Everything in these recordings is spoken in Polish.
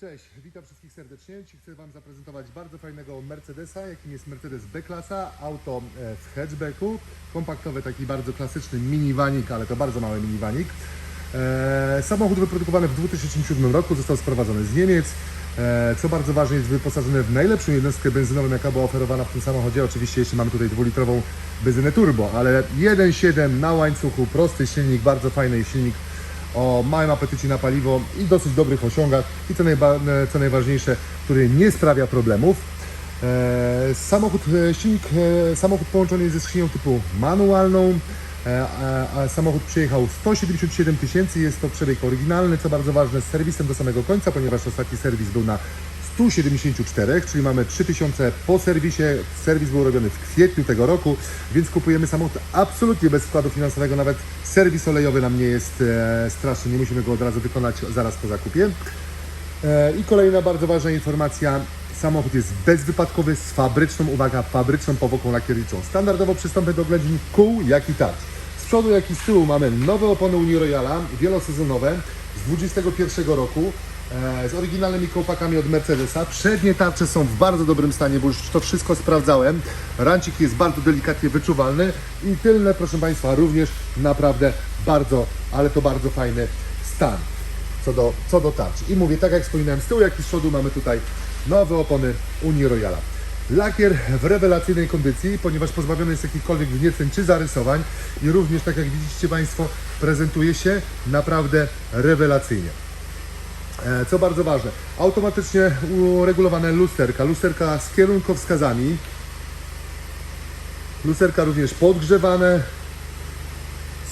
Cześć, witam wszystkich serdecznie. Dziś chcę Wam zaprezentować bardzo fajnego Mercedesa, jakim jest Mercedes B-klasa. Auto e, w hatchbacku, kompaktowy, taki bardzo klasyczny minivanik, ale to bardzo mały minivanik. E, samochód wyprodukowany w 2007 roku, został sprowadzony z Niemiec. E, co bardzo ważne, jest wyposażony w najlepszą jednostkę benzynową, jaka była oferowana w tym samochodzie. Oczywiście jeszcze mamy tutaj dwulitrową benzynę turbo, ale 1.7 na łańcuchu, prosty silnik, bardzo fajny silnik o małym apetycie na paliwo i dosyć dobrych osiągach i co, najba, co najważniejsze, który nie sprawia problemów. E, samochód, e, silnik, e, samochód połączony jest ze skrzynią typu manualną, e, a samochód przejechał 177 tysięcy, jest to przebieg oryginalny, co bardzo ważne, z serwisem do samego końca, ponieważ ostatni serwis był na 174, czyli mamy 3000 po serwisie. Serwis był robiony w kwietniu tego roku, więc kupujemy samochód absolutnie bez wkładu finansowego. Nawet serwis olejowy nam nie jest e, straszny, nie musimy go od razu wykonać zaraz po zakupie. E, I kolejna bardzo ważna informacja. Samochód jest bezwypadkowy z fabryczną, uwaga, fabryczną powłoką lakierniczą. Standardowo przystąpię do oględzin kół, jak i tarcz. Z przodu, jak i z tyłu mamy nowe opony Unii Royala, wielosezonowe z 21 roku. E, Z oryginalnymi kołpakami od Mercedesa. Przednie tarcze są w bardzo dobrym stanie, bo już to wszystko sprawdzałem. Rancik jest bardzo delikatnie wyczuwalny i tylne, proszę Państwa, również naprawdę bardzo, ale to bardzo fajny stan co do, co do tarcz. I mówię, tak jak wspominałem, z tyłu jak i z przodu mamy tutaj nowe opony Unii Royala. Lakier w rewelacyjnej kondycji, ponieważ pozbawiony jest jakichkolwiek wnieceń czy zarysowań i również, tak jak widzicie Państwo, prezentuje się naprawdę rewelacyjnie. E, Co bardzo ważne, automatycznie uregulowane lusterka, lusterka z kierunkowskazami, lusterka również podgrzewane,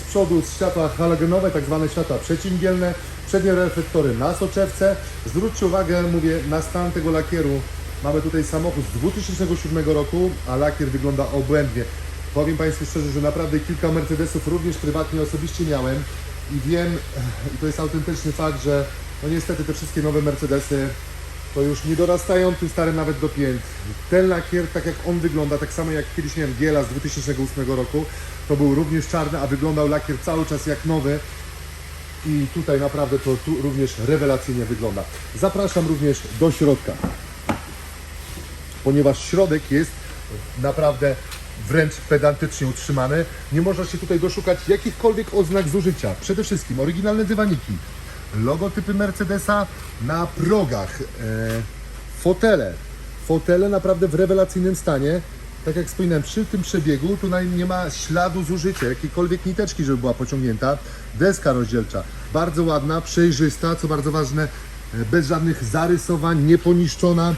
z przodu światła halogenowe, tak zwane światła przeciwmgielne, przednie reflektory na soczewce. Zwróćcie uwagę, mówię, na stan tego lakieru. Mamy tutaj samochód z 2007 roku, a lakier wygląda obłędnie. Powiem Państwu szczerze, że naprawdę kilka Mercedesów również prywatnie osobiście miałem i wiem, i to jest autentyczny fakt, że no niestety te wszystkie nowe Mercedesy to już nie dorastają tym starym nawet do pięt. Ten lakier, tak jak on wygląda, tak samo jak kiedyś miałem Giela z 2008 roku, to był również czarny, a wyglądał lakier cały czas jak nowy. I tutaj naprawdę to tu również rewelacyjnie wygląda. Zapraszam również do środka, ponieważ środek jest naprawdę wręcz pedantycznie utrzymany. Nie można się tutaj doszukać jakichkolwiek oznak zużycia. Przede wszystkim oryginalne dywaniki, logotypy Mercedesa na progach, e, fotele. Fotele naprawdę w rewelacyjnym stanie. Tak jak wspominałem, przy tym przebiegu tutaj nie ma śladu zużycia, jakiejkolwiek niteczki, żeby była pociągnięta. Deska rozdzielcza, bardzo ładna, przejrzysta, co bardzo ważne, e, bez żadnych zarysowań, nieponiszczona.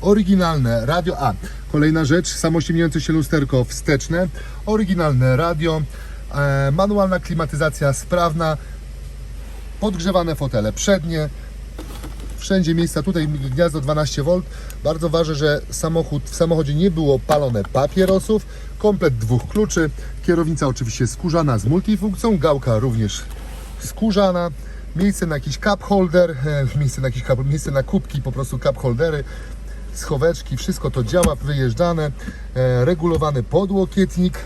Oryginalne radio. A, kolejna rzecz, samościemniające się lusterko wsteczne, oryginalne radio, e, manualna klimatyzacja sprawna, podgrzewane fotele. Przednie, wszędzie miejsca, tutaj gniazdo 12V. Bardzo ważne, że samochód, w samochodzie nie było palone papierosów, komplet dwóch kluczy, kierownica oczywiście skórzana z multifunkcją, gałka również skórzana, miejsce na jakiś cup holder, e, miejsce na jakiś cup, miejsce na kubki, po prostu cup holdery, schoweczki, wszystko to działa, wyjeżdżane, e, regulowany podłokietnik,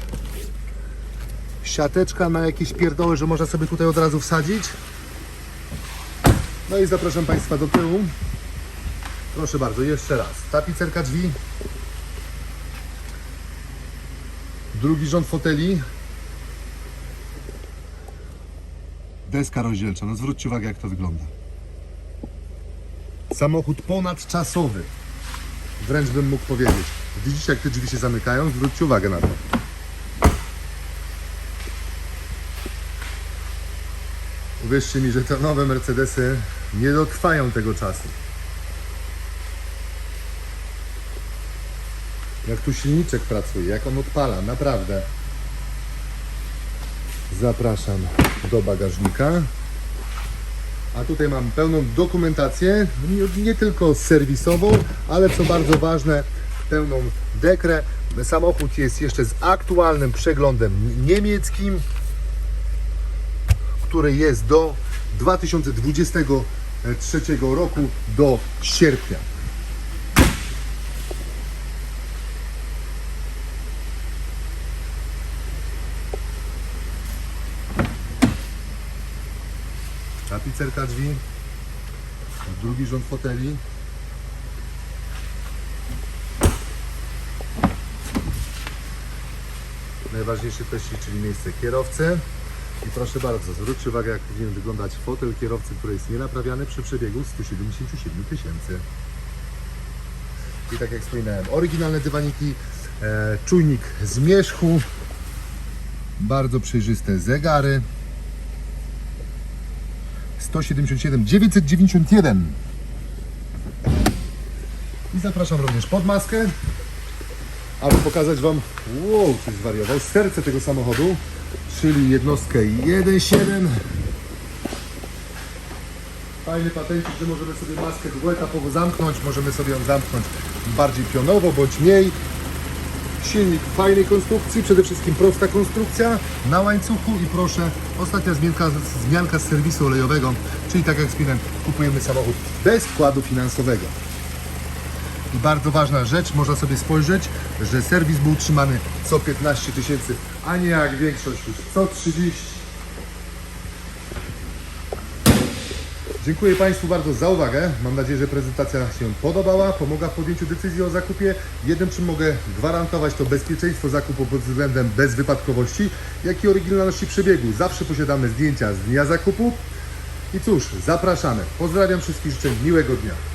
siateczka na jakieś pierdoły, że można sobie tutaj od razu wsadzić. No i zapraszam Państwa do tyłu. Proszę bardzo, jeszcze raz. Tapicerka drzwi. Drugi rząd foteli. Deska rozdzielcza. No zwróćcie uwagę, jak to wygląda. Samochód ponadczasowy. Wręcz bym mógł powiedzieć. Widzicie, jak te drzwi się zamykają? Zwróćcie uwagę na to. Uwierzcie mi, że te nowe Mercedesy nie dotrwają tego czasu. Jak tu silniczek pracuje, jak on odpala, naprawdę. Zapraszam do bagażnika. A tutaj mam pełną dokumentację, nie, nie tylko serwisową, ale co bardzo ważne, pełną dekrę. Samochód jest jeszcze z aktualnym przeglądem niemieckim który jest do 2023 roku do sierpnia. Tapicerka drzwi. drugi rząd foteli. Najważniejszy teścik, czyli miejsce kierowcy. I proszę bardzo, zwróćcie uwagę, jak powinien wyglądać fotel kierowcy, który jest nienaprawiany przy przebiegu 177 tysięcy. I tak jak wspominałem, oryginalne dywaniki, e, czujnik zmierzchu, bardzo przejrzyste zegary. 177 991 i zapraszam również pod maskę aby pokazać Wam wow, coś zwariował, serce tego samochodu czyli jednostkę 1.7 fajny patencik, że możemy sobie maskę dwuetapowo zamknąć? Możemy sobie ją zamknąć bardziej pionowo bądź mniej. Silnik fajnej konstrukcji, przede wszystkim prosta konstrukcja na łańcuchu i proszę, ostatnia zmianka, zmianka z serwisu olejowego, czyli tak jak wspomniałem, kupujemy samochód bez wkładu finansowego. I bardzo ważna rzecz, można sobie spojrzeć, że serwis był utrzymany co 15 tysięcy, a nie jak większość już co 30. Dziękuję Państwu bardzo za uwagę. Mam nadzieję, że prezentacja się podobała, pomogła w podjęciu decyzji o zakupie. Jednym czym mogę gwarantować to bezpieczeństwo zakupu pod względem bezwypadkowości, jak i oryginalności przebiegu. Zawsze posiadamy zdjęcia z dnia zakupu. I cóż, zapraszamy. Pozdrawiam wszystkich, życzę miłego dnia.